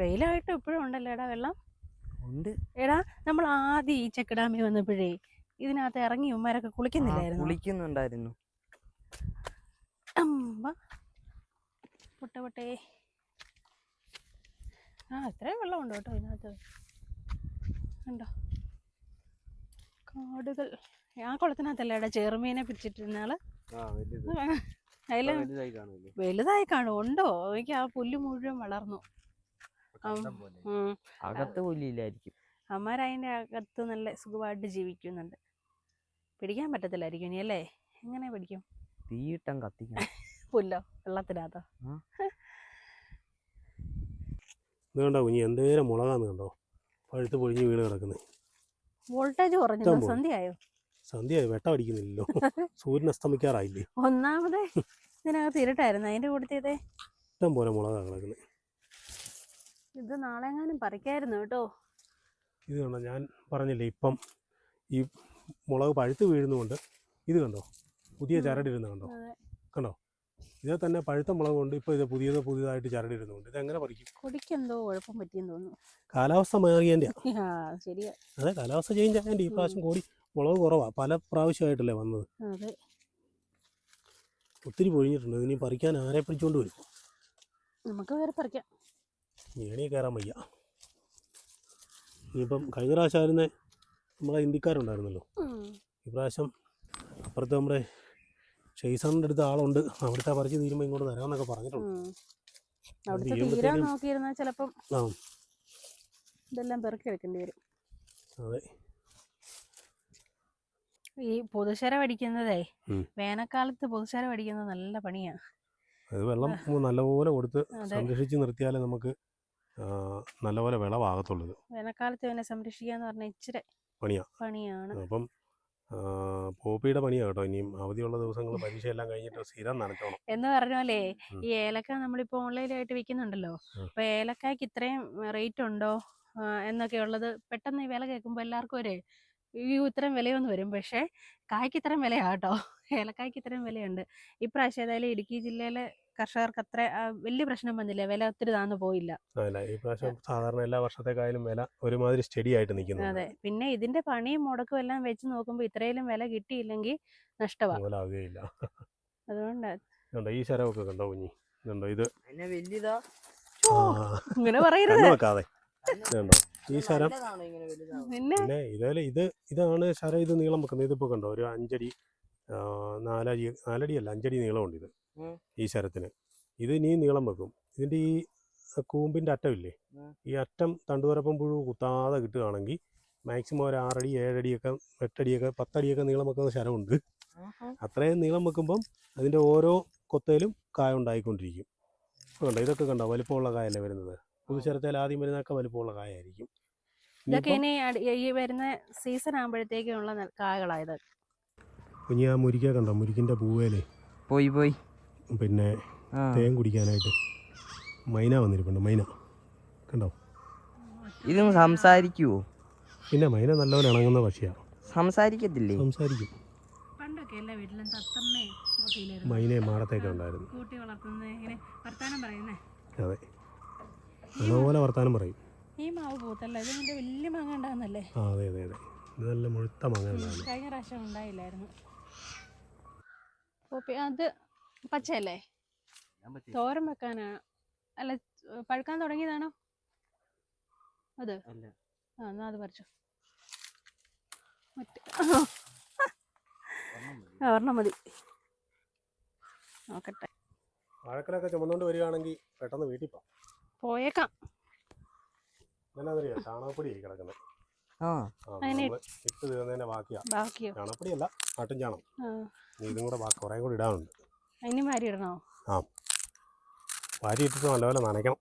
S1: വെയിലായിട്ട് ഇപ്പോഴും ഉണ്ടല്ലോ എടാ വെള്ളം ഉണ്ട് എടാ നമ്മൾ ആദ്യം ഈ ചെക്കിടാമി വന്നപ്പോഴേ ഇതിനകത്ത് ഇറങ്ങി ഉമ്മാരൊക്കെ കുളിക്കുന്നില്ലായിരുന്നു
S2: കുളിക്കുന്നുണ്ടായിരുന്നു
S1: അമ്മ പൊട്ടേ ആ അത്രയും വെള്ളം ഉണ്ടോ കേട്ടോ ഇതിനകത്ത് ഉണ്ടോ കാടുകൾ ആ കുളത്തിനകത്തല്ലേടാ ചെറുമീനെ പിടിച്ചിട്ടിരുന്നാള് അതില് വലുതായി കാണും ഉണ്ടോ എനിക്ക് ആ പുല്ല് മുഴുവൻ വളർന്നു
S2: അകത്ത് പുല്ലില്ലായിരിക്കും
S1: അമ്മാരതിൻ്റെ അകത്ത് നല്ല സുഖമായിട്ട് ജീവിക്കുന്നുണ്ട് പിടിക്കാൻ പറ്റത്തില്ലായിരിക്കും ഇനി അല്ലേ എങ്ങനെ പിടിക്കും
S2: തീയിട്ടം കത്തിക്കണം
S1: പുല്ലോ വെള്ളത്തിനകത്തോ
S3: ഇത് കണ്ടോ കുഞ്ഞി എന്തേരം മുളകാന്ന് കണ്ടോ പഴുത്ത് പൊഴിഞ്ഞ് വീട് കിടക്കുന്നത്
S1: വോൾട്ടേജ് കുറഞ്ഞു സന്ധ്യയായോ
S3: വെട്ടം അടിക്കുന്നില്ലല്ലോ സൂര്യൻ അസ്തമിക്കാറായില്ലേ
S1: ഒന്നാമത് ഇതിനകത്ത് ഇരുട്ടായിരുന്നു അതിന്റെ കൂട്ടത്തിയതെ
S3: ഇഷ്ടം പോലെ മുളകാ കിടക്കുന്നത്
S1: ഇത് നാളെങ്ങാനും പറിക്കായിരുന്നു കേട്ടോ
S3: ഇത് കണ്ടോ ഞാൻ പറഞ്ഞില്ലേ ഇപ്പം ഈ മുളക് പഴുത്ത് വീഴുന്നതുകൊണ്ട് ഇത് കണ്ടോ പുതിയ ചരടിരുന്ന കണ്ടോ കണ്ടോ ഇതേ തന്നെ പഴുത്ത മുളക് കൊണ്ട് ഇപ്പോൾ ഇത് പുതിയത് പുതിയതായിട്ട് ചരടിരുന്നുണ്ട് ഇത് എങ്ങനെ പറിക്കും
S1: കൊടിക്കെന്തോ കുഴപ്പം പറ്റിയെന്ന് തോന്നുന്നു
S3: കാലാവസ്ഥ മാറിയതിൻ്റെ ശരിയാ അതെ കാലാവസ്ഥ ചേഞ്ച് ആയതിൻ്റെ ഈ പ്രാവശ്യം കൂടി മുളക് കുറവാ പല പ്രാവശ്യമായിട്ടല്ലേ വന്നത് ഒത്തിരി പൊഴിഞ്ഞിട്ടുണ്ട് ഇനി പറിക്കാൻ ആരെ പിടിച്ചോണ്ട് വരും
S1: നമുക്ക് വേറെ പറിക്കാം
S3: ഏണി കയറാൻ വയ്യ ഇനിയിപ്പം കഴിഞ്ഞ പ്രാവശ്യമായിരുന്ന നമ്മളെ ഹിന്ദിക്കാരുണ്ടായിരുന്നല്ലോ ഇപ്രാവശ്യം അപ്പുറത്ത് നമ്മുടെ ഷെയ്സാറിൻ്റെ അടുത്ത് ആളുണ്ട് അവിടുത്തെ പറിച്ച് തീരുമ്പോൾ ഇങ്ങോട്ട് തരാമെന്നൊക്കെ പറഞ്ഞിട്ടുണ്ട്
S1: ആ ഇതെല്ലാം പെറുക്കി എടുക്കേണ്ടി വരും അതെ ഈ പൊതുശര പഠിക്കുന്നതേ വേനൽക്കാലത്ത് പൊതുശര പഠിക്കുന്നത് നല്ല പണിയാണ്
S3: അത് വെള്ളം നല്ലപോലെ കൊടുത്ത് സംരക്ഷിച്ച് നിർത്തിയാലേ നമുക്ക് നല്ലപോലെ വിളവാകത്തുള്ളത്
S1: വേനൽക്കാലത്ത് പിന്നെ സംരക്ഷിക്കാന്ന് പറഞ്ഞാൽ ഇച്ചിരി പണിയാ പണിയാണ് അപ്പം
S3: പോപ്പിയുടെ പണിയാ കേട്ടോ ഇനിയും അവധിയുള്ള ദിവസങ്ങൾ പരീക്ഷ എല്ലാം കഴിഞ്ഞിട്ട് സ്ഥിരം നനച്ചോണം
S1: എന്ന് പറഞ്ഞോലേ ഈ ഏലക്ക നമ്മളിപ്പോ ഓൺലൈനായിട്ട് വിൽക്കുന്നുണ്ടല്ലോ അപ്പൊ ഏലക്കായ്ക്ക് ഇത്രയും റേറ്റ് ഉണ്ടോ എന്നൊക്കെ ഉള്ളത് പെട്ടെന്ന് ഈ വില കേൾക്കുമ്പോ എല്ലാവർക്കും ഒരു അയ്യോ ഇത്രയും വിലയൊന്നും വരും പക്ഷേ കായ്ക്ക് ഇത്രയും വിലയാട്ടോ ഏലക്കായ്ക്ക് ഇത്രയും വിലയുണ്ട് ഇപ്രാവശ്യം ഏതായാലും ഇടുക്കി ജില്ലയിലെ കർഷകർക്ക് അത്ര വലിയ പ്രശ്നം വന്നില്ല വില ഒത്തിരി താന്ന് പോയില്ല ഈ പ്രാവശ്യം സാധാരണ എല്ലാ വർഷത്തെക്കായാലും വില ഒരുമാതിരി സ്റ്റഡി ആയിട്ട് നിൽക്കുന്നു അതെ പിന്നെ ഇതിന്റെ പണിയും മുടക്കും എല്ലാം വെച്ച് നോക്കുമ്പോൾ ഇത്രയും വില കിട്ടിയില്ലെങ്കിൽ നഷ്ടമാകുകയില്ല അതുകൊണ്ട് ഈ ശരമൊക്കെ കണ്ടോ കുഞ്ഞി കണ്ടോ ഇത് ഇങ്ങനെ പറയരുത് കണ്ടോ ഈ ശരം പിന്നെ ഇതേ ഇത് ഇതാണ് ശരം ഇത് നീളം വെക്കുന്നത് ഇതിപ്പോ കണ്ടോ ഒരു അഞ്ചടി നാലടി അല്ല അഞ്ചടി നീളമുണ്ട് ഇത് ഈ ശരത്തിന് ഇത് ഇനി നീളം വെക്കും ഇതിന്റെ ഈ കൂമ്പിന്റെ അറ്റമില്ലേ ഈ അറ്റം തണ്ടുവരപ്പം പുഴു കുത്താതെ കിട്ടുകയാണെങ്കിൽ മാക്സിമം ഒരു ആറടി ഏഴടിയൊക്കെ എട്ടടിയൊക്കെ പത്തടിയൊക്കെ നീളം വെക്കുന്ന ശരമുണ്ട് അത്രയും നീളം വെക്കുമ്പം അതിന്റെ ഓരോ കൊത്തയിലും കായ ഉണ്ടായിക്കൊണ്ടിരിക്കും കണ്ടോ ഇതൊക്കെ കണ്ടോ വലിപ്പമുള്ള കായല്ലേ വരുന്നത് പുതുശരത്തേൽ ആദ്യം വരുന്നതൊക്കെ വലിപ്പമുള്ള കായായിരിക്കും ഇതൊക്കെ ഇനി ഈ വരുന്ന സീസൺ ആകുമ്പോഴത്തേക്കുള്ള കായകളായത് ഇനി ആ മുരിക്ക കണ്ടോ മുരിക്കിന്റെ പൂവേലേ പോയി പോയി പിന്നെ തേൻ കുടിക്കാനായിട്ട് മൈന വന്നിരിപ്പുണ്ട് മൈന കണ്ടോ ഇത് സംസാരിക്കുവോ പിന്നെ മൈന നല്ലപോലെ ഇണങ്ങുന്ന പക്ഷിയാണ് സംസാരിക്കത്തില്ലേ സംസാരിക്കും പണ്ടൊക്കെ എല്ലാ വീട്ടിലും തത്തമ്മേ മൈനയെ മാടത്തേക്ക് ഉണ്ടായിരുന്നു കൂട്ടി വളർത്തുന്നത് ഇങ്ങനെ വർത്താനം അതെ അതുപോലെ വർത്താനം പറയും ഈ മാവ് പൂത്തല്ല ഇത് നിന്റെ വലിയ മാങ്ങ ഉണ്ടാകുന്നല്ലേ ആ അതെ അതെ അതെ ഇത് നല്ല മുഴുത്ത മാങ്ങ ഉണ്ടാകുന്നു കഴിഞ്ഞ പ്രാവശ്യം ഉണ്ടായില്ലായിരുന്നു അത് പച്ചയല്ലേ തോരം വെക്കാനാ അല്ല പഴുക്കാൻ തുടങ്ങിയതാണോ അത് ആ എന്നാ അത് പറിച്ചു ഒരെണ്ണം മതി നോക്കട്ടെ വാഴക്കനൊക്കെ ചുമന്നുകൊണ്ട് വരികയാണെങ്കിൽ പെട്ടെന്ന് വീട്ടിൽ പോകാം പോയേക്കാം ഇട്ട് ബാക്കിയാ കുറേ കൂടി ഇടാനുണ്ട് ഇടണോ നല്ലപോലെ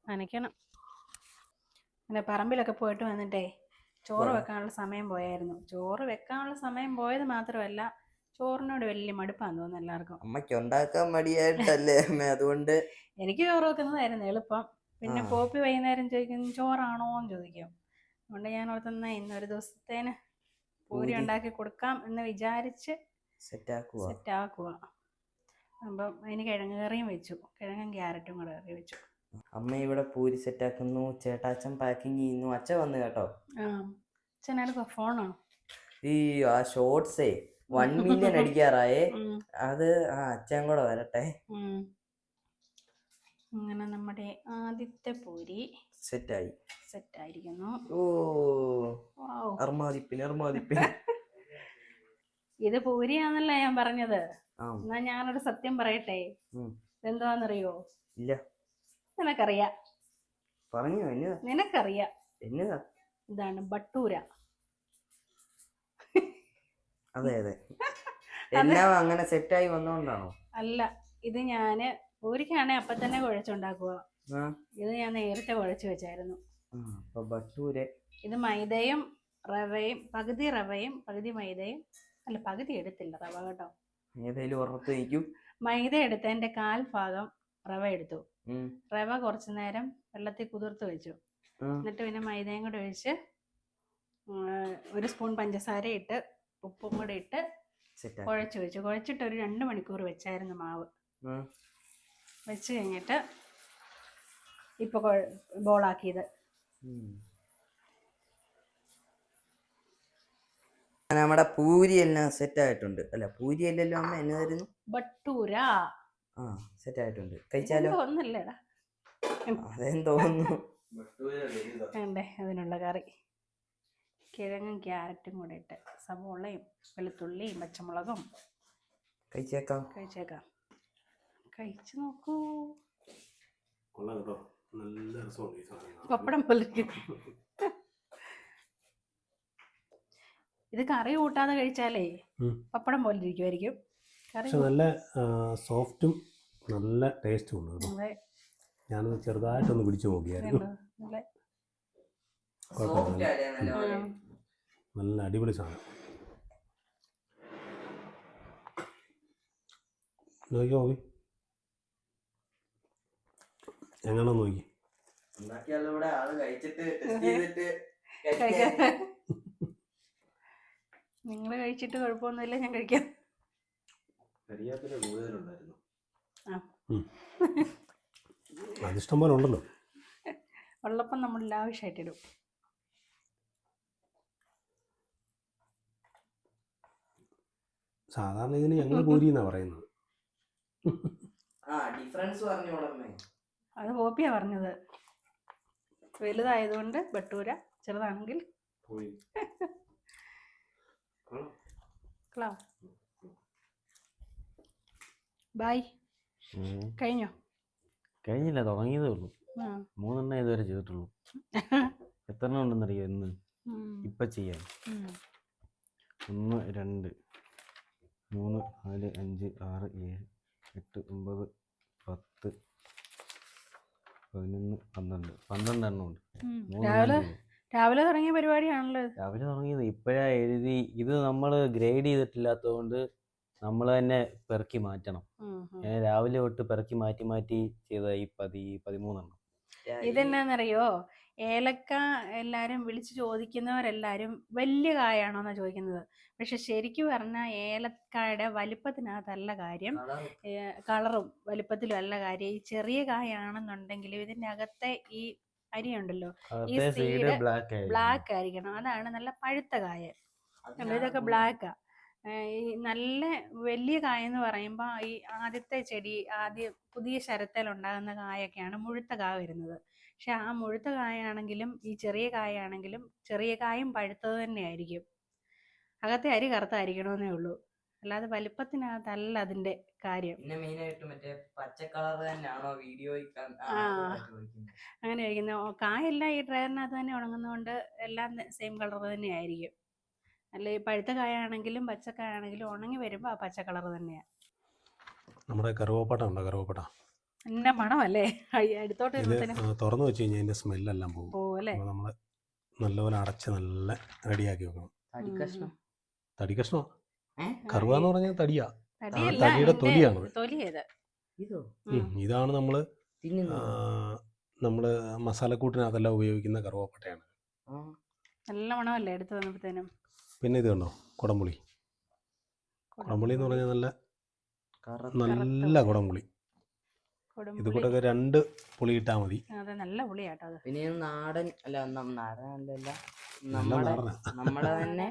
S1: പിന്നെ പറമ്പിലൊക്കെ പോയിട്ട് വന്നിട്ടേ ചോറ് വെക്കാനുള്ള സമയം പോയായിരുന്നു ചോറ് വെക്കാനുള്ള സമയം പോയത് മാത്രമല്ല ചോറിനോട് വലിയ മടുപ്പാന്ന് തോന്നുന്നു എല്ലാവർക്കും അമ്മയ്ക്ക് ഉണ്ടാക്കാൻ മടിയായിട്ടല്ലേ അമ്മ അതുകൊണ്ട് എനിക്ക് ചോറ് വെക്കുന്നതായിരുന്നു എളുപ്പം പിന്നെ പോപ്പി വൈകുന്നേരം ചോദിക്കും ചോറാണോ എന്ന് ചോദിക്കും അതുകൊണ്ട് ഞാൻ ഓർത്തുന്ന ഇന്നൊരു ദിവസത്തേന് പൂരി ഉണ്ടാക്കി കൊടുക്കാം എന്ന് വിചാരിച്ച് സെറ്റാക്കുക സെറ്റാക്കുക അപ്പം അതിന് കിഴങ്ങ് കറിയും വെച്ചു കിഴങ്ങും ക്യാരറ്റും കൂടെ കറി വെച്ചു അമ്മ ഇവിടെ പൂരി സെറ്റാക്കുന്നു ചേട്ടാച്ചൻ പാക്കിങ് ചെയ്യുന്നു അച്ഛൻ വന്നു കേട്ടോ അച്ഛനടുക്ക ഫോണോ ഈ ആ ഷോർട്സേ വൺ മില്യൺ അടിക്കാറായേ അത് ആ അച്ഛൻ കൂടെ വരട്ടെ അങ്ങനെ നമ്മുടെ ആദ്യത്തെ പൂരി സെറ്റായി സെറ്റായിരിക്കുന്നു ഓ ഇത് പൂരിയാന്നല്ല ഞാൻ പറഞ്ഞത് എന്നാ ഞാനൊരു സത്യം പറയട്ടെ എന്തുവാന്നറിയോ ഇല്ല നിനക്കറിയാ പറഞ്ഞു നിനക്കറിയാ എന്നതാ ഇതാണ് ബട്ടൂര അതെ അതെ എല്ലാം അങ്ങനെ സെറ്റായി വന്നോണ്ടാണോ അല്ല ഇത് ഞാന് പൂരിക്കാണെ അപ്പൊ തന്നെ കുഴച്ചുണ്ടാക്കുക ഇത് ഞാൻ നേരത്തെ കുഴച്ചു വെച്ചായിരുന്നു ഇത് മൈദയും റവയും പകുതി റവയും പകുതി മൈദയും അല്ല പകുതി എടുത്തില്ല റവ കേട്ടോ മൈദ എടുത്തതിന്റെ കാൽ ഭാഗം റവ എടുത്തു റവ കുറച്ചു നേരം വെള്ളത്തിൽ കുതിർത്ത് വെച്ചു എന്നിട്ട് പിന്നെ മൈദയും കൂടെ ഒഴിച്ച് ഒരു സ്പൂൺ പഞ്ചസാര ഇട്ട് ഉപ്പും കൂടെ ഇട്ട് കുഴച്ചു വെച്ചു കുഴച്ചിട്ട് ഒരു രണ്ടു മണിക്കൂർ വെച്ചായിരുന്നു മാവ് വെച്ച് കഴിഞ്ഞിട്ട് ഇപ്പൊ ബോളാക്കിയത് നമ്മുടെ പൂരി എല്ലാം സെറ്റ് ആയിട്ടുണ്ട് അല്ല പൂരി അല്ലല്ലോ അമ്മ എന്നതായിരുന്നു ബട്ടൂര ആ സെറ്റ് ആയിട്ടുണ്ട് കഴിച്ചാലോ ഒന്നല്ലേടാ അതെന്തോന്നു അതിനുള്ള കറി കിഴങ്ങും ക്യാരറ്റും കൂടെ ഇട്ട് സവോളയും വെളുത്തുള്ളിയും പച്ചമുളകും കഴിച്ചേക്കാം കഴിച്ചേക്കാം കഴിച്ചു നോക്കൂ നല്ല സാധനം പപ്പടം പോലെ ഇത് കറി കൂട്ടാതെ കഴിച്ചാലേ പപ്പടം പോലെ ഇരിക്കുമായിരിക്കും പക്ഷെ നല്ല സോഫ്റ്റും നല്ല ടേസ്റ്റും ഉണ്ട് ഞാൻ ചെറുതായിട്ടൊന്ന് പിടിച്ചു നോക്കിയായിരുന്നു നല്ല അടിപൊളി സാധനം നോക്കി നോക്കി ഞങ്ങളെ നോക്കി നിങ്ങൾ കഴിച്ചിട്ട് കുഴപ്പമൊന്നുമില്ല ഞാൻ കഴിക്കാം അതിഷ്ടം പോലെ ഉണ്ടല്ലോ ഉള്ളപ്പം നമ്മൾ ആവശ്യമായിട്ടിടും സാധാരണ ഇതിന് ഞങ്ങൾ കോരി എന്നാ പറയുന്നത് ആ ഡിഫറൻസ് അത് കോപ്പിയാണ് പറഞ്ഞത് വലുതായതുകൊണ്ട് ബട്ടൂര ചെറുതാണെങ്കിൽ ക്ലാവ് ബായ് കഴിഞ്ഞോ കഴിഞ്ഞില്ല തുടങ്ങിയതേ ഉള്ളൂ മൂന്നെണ്ണം ഇതുവരെ ചെയ്തിട്ടുള്ളൂ എത്ര ഉണ്ടെന്നറിയോ ഇന്ന് ഇപ്പൊ ചെയ്യാൻ ഒന്ന് രണ്ട് മൂന്ന് നാല് അഞ്ച് ആറ് ഏഴ് എട്ട് ഒമ്പത് പതിനൊന്ന് പന്ത്രണ്ട് പന്ത്രണ്ട് എണ്ണം ഉണ്ട് രാവിലെ രാവിലെ തുടങ്ങിയ പരിപാടിയാണല്ലോ രാവിലെ തുടങ്ങിയത് ഇപ്പോഴാ എഴുതി ഇത് നമ്മൾ ഗ്രേഡ് ചെയ്തിട്ടില്ലാത്തതുകൊണ്ട് നമ്മൾ തന്നെ പെറുക്കി മാറ്റണം ഞാൻ രാവിലെ തൊട്ട് പെറുക്കി മാറ്റി മാറ്റി ചെയ്ത ഈ പതി പതിമൂന്നെണ്ണം ഇതെന്നാന്നറിയോ ഏലക്ക എല്ലാവരും വിളിച്ച് ചോദിക്കുന്നവരെല്ലാവരും വലിയ കായാണോ ചോദിക്കുന്നത് പക്ഷെ ശരിക്കും പറഞ്ഞാൽ ഏലക്കായുടെ വലിപ്പത്തിനകത്തല്ല കാര്യം കളറും വലിപ്പത്തിലും അല്ല കാര്യം ഈ ചെറിയ കായാണെന്നുണ്ടെങ്കിൽ ഇതിന്റെ അകത്തെ ഈ അരിയുണ്ടല്ലോ ഈ സീഡ് ബ്ലാക്ക് ആയിരിക്കണം അതാണ് നല്ല പഴുത്ത കായ ഇതൊക്കെ ബ്ലാക്കാ ഈ നല്ല വലിയ കായ എന്ന് പറയുമ്പോൾ ഈ ആദ്യത്തെ ചെടി ആദ്യം പുതിയ ശരത്തിൽ ഉണ്ടാകുന്ന കായൊക്കെയാണ് മുഴുത്ത കായ വരുന്നത് പക്ഷെ ആ മുഴുത്ത കായാണെങ്കിലും ഈ ചെറിയ കായാണെങ്കിലും ചെറിയ കായും പഴുത്തത് തന്നെയായിരിക്കും അകത്തെ അരി കറുത്തായിരിക്കണമെന്നേ ഉള്ളൂ അല്ലാതെ വലിപ്പത്തിനകത്തല്ല അതിന്റെ കാര്യം പിന്നെ മെയിനായിട്ട് മറ്റേ പച്ച കളർ തന്നെയാണോ വീഡിയോ അങ്ങനെ ചോദിക്കുന്നു കായെല്ലാം ഈ ഡ്രയറിനകത്ത് തന്നെ ഉണങ്ങുന്നതുകൊണ്ട് എല്ലാം സെയിം കളർ തന്നെയായിരിക്കും അല്ല ഈ പഴുത്ത കായാണെങ്കിലും പച്ചക്കായാണെങ്കിലും ഉണങ്ങി വരുമ്പോൾ ആ പച്ച കളർ തന്നെയാ നമ്മുടെ കറുവപ്പട്ട ഉണ്ടോ കറുവപ്പട്ട എന്നെ തുറന്നു വെച്ച് കഴിഞ്ഞാൽ അതിന്റെ സ്മെല്ലെല്ലാം പോകും നമ്മൾ നല്ലപോലെ അടച്ച് നല്ല റെഡിയാക്കി വെക്കണം തടി കഷ്ണോ കറുവാന്ന് എന്ന് പറഞ്ഞാൽ തടിയാ തടിയുടെ തൊലിയാണ് ഇതാണ് നമ്മള് നമ്മള് മസാലക്കൂട്ടിനകത്തെല്ലാം ഉപയോഗിക്കുന്ന കറുവാപ്പട്ടയാണ് പിന്നെ ഇത് കണ്ടോ കുടംപുളി കുടംപുളി എന്ന് പറഞ്ഞാൽ നല്ല നല്ല കുടംപുളി ഇത് കൂടെ രണ്ട് പുളി ഇട്ടാ മതി അതെ നല്ല പുളിയാട്ടോ അത് പിന്നെ നാടൻ അല്ല നാടൻ തന്നെ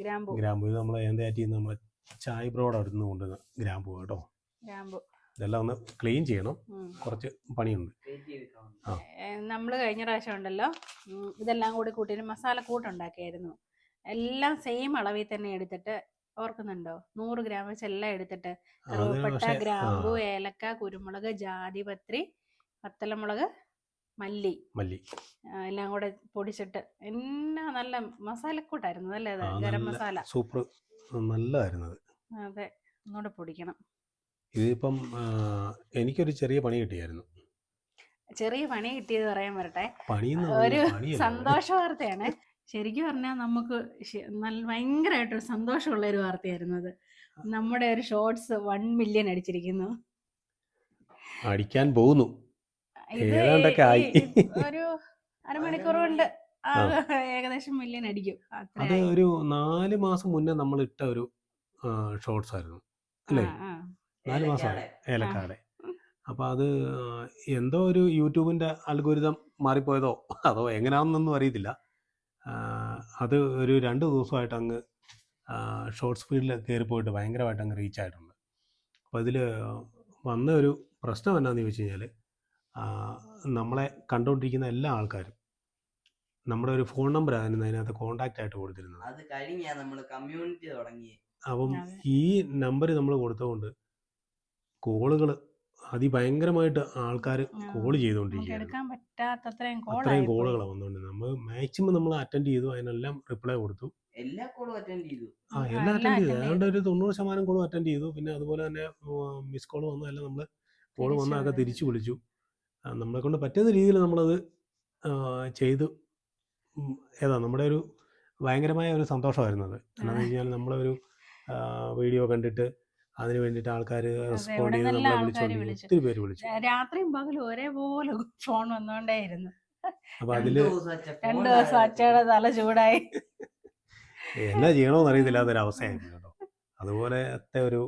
S1: ഗ്രാമ്പു ഗ്രാമ്പു ഇത് നമ്മളെ എൻ്റെ നമ്മളെ ചായ ബ്രോഡ് അവിടുന്ന് കൊണ്ടുവന്ന ഗ്രാമ്പു കേട്ടോ ഗ്രാമ്പു ഇതെല്ലാം ഒന്ന് ക്ലീൻ ചെയ്യണം കുറച്ച് പണിയുണ്ട് നമ്മൾ കഴിഞ്ഞ പ്രാവശ്യം ഉണ്ടല്ലോ ഇതെല്ലാം കൂടി കൂട്ടിയിട്ട് മസാല കൂട്ടുണ്ടാക്കിയായിരുന്നു എല്ലാം സെയിം അളവിൽ തന്നെ എടുത്തിട്ട് ഓർക്കുന്നുണ്ടോ നൂറ് ഗ്രാം വെച്ച് എല്ലാം എടുത്തിട്ട് കറുവപ്പട്ട ഗ്രാമ്പു ഏലക്ക കുരുമുളക് ജാതിപത്രി പത്തലമുളക് മല്ലി മല്ലി എല്ലാം കൂടെ പൊടിച്ചിട്ട് എന്നാ നല്ല മസാലക്കൂട്ടായിരുന്നു അല്ലേ അത് ഗരം മസാല സൂപ്പർ നല്ലതായിരുന്നു അതെ ഒന്നുകൂടെ പൊടിക്കണം ഇതിപ്പം എനിക്കൊരു ചെറിയ പണി കിട്ടിയായിരുന്നു ചെറിയ പണി കിട്ടിയത് പറയാൻ വരട്ടെ ഒരു സന്തോഷ വാർത്തയാണ് ശരിക്കും പറഞ്ഞാൽ നമുക്ക് നല്ല ഭയങ്കരമായിട്ടൊരു സന്തോഷമുള്ള ഒരു വാർത്തയായിരുന്നു അത് നമ്മുടെ ഒരു ഷോർട്സ് വൺ മില്യൺ അടിച്ചിരിക്കുന്നു അടിക്കാൻ പോകുന്നു ഒരു അരമണിക്കൂർ കൊണ്ട് ഏകദേശം മില്യൺ അടിക്കും അത് ഒരു നാല് മാസം മുന്നേ നമ്മൾ ഇട്ട ഒരു ഷോർട്സ് ആയിരുന്നു അല്ലേ നാല് മാസമാണ് ഏലക്കാടെ അപ്പോൾ അത് എന്തോ ഒരു യൂട്യൂബിന്റെ അൽഗോരിതം മാറിപ്പോയതോ അതോ എങ്ങനെയാണെന്നൊന്നും അറിയത്തില്ല അത് ഒരു രണ്ട് ദിവസമായിട്ട് അങ്ങ് ഷോർട്ട് സ്പീഡിൽ കയറി പോയിട്ട് ഭയങ്കരമായിട്ട് അങ്ങ് റീച്ച് ആയിട്ടുണ്ട് അപ്പോൾ അതിൽ വന്ന ഒരു പ്രശ്നം എന്നാന്ന് ചോദിച്ചു കഴിഞ്ഞാൽ നമ്മളെ കണ്ടുകൊണ്ടിരിക്കുന്ന എല്ലാ ആൾക്കാരും നമ്മുടെ ഒരു ഫോൺ നമ്പർ ആയിരുന്നു അതിനകത്ത് കോൺടാക്റ്റ് ആയിട്ട് കൊടുത്തിരുന്നത് അത് നമ്മൾ കമ്മ്യൂണിറ്റി അപ്പം ഈ നമ്പർ നമ്മൾ കൊടുത്തുകൊണ്ട് കോളുകൾ അതിഭയങ്കരമായിട്ട് ആൾക്കാർ കോൾ ചെയ്തുകൊണ്ടിരിക്കുകയാണ് കോളുകളാണ് വന്നുകൊണ്ടിരുന്നത് നമ്മൾ മാക്സിമം നമ്മൾ അറ്റൻഡ് ചെയ്തു അതിനെല്ലാം റിപ്ലൈ കൊടുത്തു എല്ലാ കോളും അറ്റൻഡ് ചെയ്തു ആ എല്ലാം അറ്റൻഡ് ചെയ്തു അതുകൊണ്ട് ഒരു തൊണ്ണൂറ് ശതമാനം കോളും അറ്റൻഡ് ചെയ്തു പിന്നെ അതുപോലെ തന്നെ മിസ് കോൾ വന്നതെല്ലാം നമ്മൾ കോൾ വന്നതൊക്കെ തിരിച്ചു വിളിച്ചു നമ്മളെ കൊണ്ട് പറ്റുന്ന രീതിയിൽ നമ്മളത് ചെയ്തു ഏതാ നമ്മുടെ ഒരു ഭയങ്കരമായ ഒരു സന്തോഷമായിരുന്നു അത് എന്താണെന്ന് വെച്ച് കഴിഞ്ഞാൽ നമ്മളൊരു വീഡിയോ കണ്ടിട്ട് അതിന് വേണ്ടിട്ട് ആൾക്കാർ റെസ്പോണ്ട് ചെയ്ത് നമ്മളെ വിളിച്ചോണ്ടിരിക്കും ഒത്തിരി പേര് വിളിച്ചു രാത്രിയും പകലും ഒരേപോലെ ഫോൺ വന്നോണ്ടേയിരുന്നു അപ്പൊ അതില് രണ്ടു ദിവസം അച്ചയുടെ തല ചൂടായി എന്നാ ചെയ്യണോന്ന് അവസ്ഥയായിരുന്നു കേട്ടോ അതുപോലത്തെ ഒരു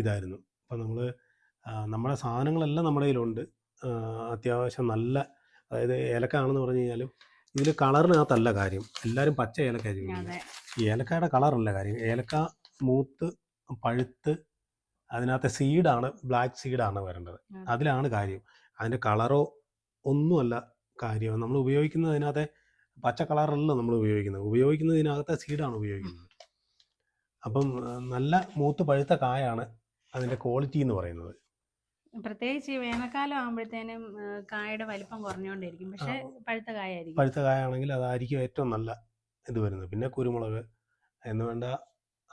S1: ഇതായിരുന്നു അപ്പൊ നമ്മൾ നമ്മുടെ സാധനങ്ങളെല്ലാം നമ്മുടെ കയ്യിലുണ്ട് അത്യാവശ്യം നല്ല അതായത് ഏലക്കാണെന്ന് പറഞ്ഞു കഴിഞ്ഞാലും ഇതിൽ കളറിനകത്തല്ല കാര്യം എല്ലാവരും പച്ച ഏലക്കായിരിക്കും ഏലക്കയുടെ കളറല്ല കാര്യം ഏലക്ക മൂത്ത് പഴുത്ത് അതിനകത്തെ സീഡാണ് ബ്ലാക്ക് സീഡാണ് വരേണ്ടത് അതിലാണ് കാര്യം അതിൻ്റെ കളറോ ഒന്നുമല്ല കാര്യം നമ്മൾ ഉപയോഗിക്കുന്നത് പച്ച കളറല്ല നമ്മൾ ഉപയോഗിക്കുന്നത് ഉപയോഗിക്കുന്നതിനകത്തെ സീഡാണ് ഉപയോഗിക്കുന്നത് അപ്പം നല്ല മൂത്ത് പഴുത്ത കായാണ് അതിൻ്റെ ക്വാളിറ്റി എന്ന് പറയുന്നത് പ്രത്യേകിച്ച് ഈ വേനൽക്കാലം ആകുമ്പോഴത്തേനും കായയുടെ വലിപ്പം കുറഞ്ഞുകൊണ്ടിരിക്കും പക്ഷെ പഴുത്ത കായ പഴുത്ത കായ ആണെങ്കിൽ അതായിരിക്കും ഏറ്റവും നല്ല ഇത് വരുന്നത് പിന്നെ കുരുമുളക് എന്ന് വേണ്ട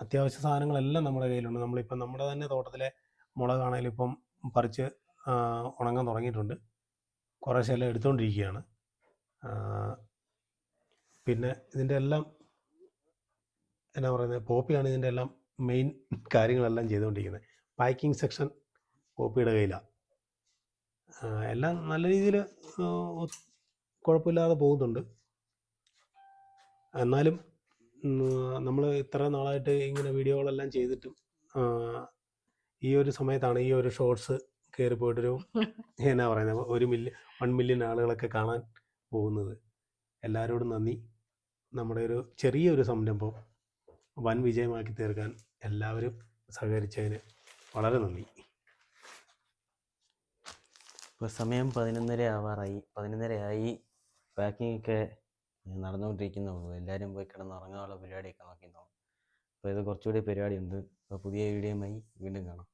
S1: അത്യാവശ്യ സാധനങ്ങളെല്ലാം നമ്മുടെ കയ്യിലുണ്ട് നമ്മളിപ്പം നമ്മുടെ തന്നെ തോട്ടത്തിലെ മുളകാണേലും ഇപ്പം പറിച്ച് ഉണങ്ങാൻ തുടങ്ങിയിട്ടുണ്ട് കുറേശ്ശെ എല്ലാം എടുത്തുകൊണ്ടിരിക്കുകയാണ് പിന്നെ ഇതിൻ്റെ എല്ലാം എന്നാ പറയുന്നത് പോപ്പിയാണ് ഇതിൻ്റെ എല്ലാം മെയിൻ കാര്യങ്ങളെല്ലാം ചെയ്തുകൊണ്ടിരിക്കുന്നത് പാക്കിംഗ് സെക്ഷൻ പോപ്പിയുടെ കയ്യിലാണ് എല്ലാം നല്ല രീതിയിൽ കുഴപ്പമില്ലാതെ പോകുന്നുണ്ട് എന്നാലും നമ്മൾ ഇത്ര നാളായിട്ട് ഇങ്ങനെ വീഡിയോകളെല്ലാം ചെയ്തിട്ടും ഈ ഒരു സമയത്താണ് ഈ ഒരു ഷോർട്സ് കയറി പോയിട്ടൊരു എന്നാ പറയുന്നത് ഒരു മില്യൺ വൺ മില്യൺ ആളുകളൊക്കെ കാണാൻ പോകുന്നത് എല്ലാവരോടും നന്ദി നമ്മുടെ ഒരു ചെറിയൊരു സംരംഭം വൻ വിജയമാക്കി തീർക്കാൻ എല്ലാവരും സഹകരിച്ചതിന് വളരെ നന്ദി ഇപ്പോൾ സമയം പതിനൊന്നര ആവാറായി പതിനൊന്നര ആയി പാക്കിംഗ് ഒക്കെ ഞാൻ നടന്നുകൊണ്ടിരിക്കുന്നേ ഉള്ളൂ എല്ലാവരും പോയി ഉറങ്ങാനുള്ള പരിപാടിയൊക്കെ നോക്കിയെന്നോണം അപ്പോൾ ഇത് കുറച്ചുകൂടി പരിപാടിയുണ്ട് അപ്പോൾ പുതിയ വീഡിയോയുമായി വീണ്ടും കാണാം